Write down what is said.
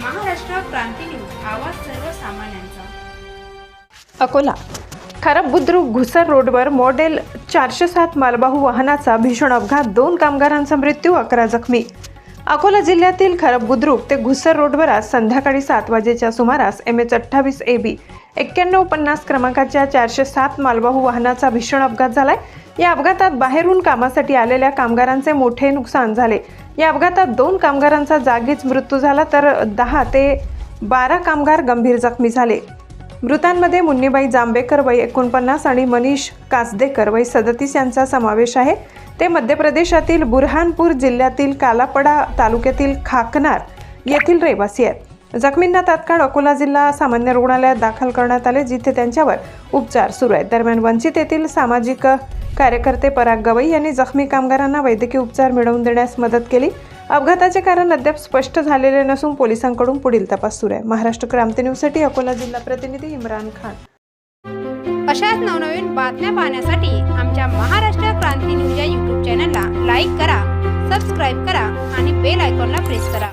क्रांती news आवाज सर्वसामान्यांचा. अकोला. खराब बुद्रुक घुसर रोडवर मॉडेल चारशे सात मालवाहू वाहनाचा भीषण अपघात दोन कामगारांचा मृत्यू अकरा जखमी. अकोला जिल्ह्यातील खरब बुद्रुक ते घुसर रोडवर आज संध्याकाळी सात वाजेच्या सुमारास एम एच अठ्ठावीस ए बी एक्क्याण्णव पन्नास क्रमांकाच्या चारशे सात मालवाहू वाहनाचा भीषण अपघात झालाय. या अपघातात बाहेरून कामासाठी आलेल्या कामगारांचे मोठे नुकसान झाले. या अपघातात दोन कामगारांचा जागीच मृत्यू झाला तर दहा ते बारा कामगार गंभीर जखमी झाले. मृतांमध्ये मुन्नीबाई जांभेकर वय एकोणपन्नास आणि मनीष कासदेकर वय सदतीस यांचा समावेश आहे. ते मध्य प्रदेशातील बुरहानपूर जिल्ह्यातील कालापडा तालुक्यातील खाकनार येथील रहिवासी आहेत. जखमींना तात्काळ अकोला जिल्हा सामान्य रुग्णालयात दाखल करण्यात आले जिथे त्यांच्यावर उपचार सुरू आहेत. दरम्यान वंचित येथील सामाजिक कार्यकर्ते पराग गवई यांनी जखमी कामगारांना वैद्यकीय उपचार मिळवून देण्यास मदत केली. अपघाताचे कारण अद्याप स्पष्ट झालेले नसून पोलिसांकडून पुढील तपास सुरू आहे. महाराष्ट्र क्रांती न्यूजसाठी अकोला जिल्हा प्रतिनिधी इम्रान खान. अशाच नवनवीन बातम्या पाहण्यासाठी आमच्या महाराष्ट्र क्रांती न्यूज या यूट्यूब चॅनलला लाईक करा सबस्क्राईब करा आणि बेल आयकॉनला प्रेस करा.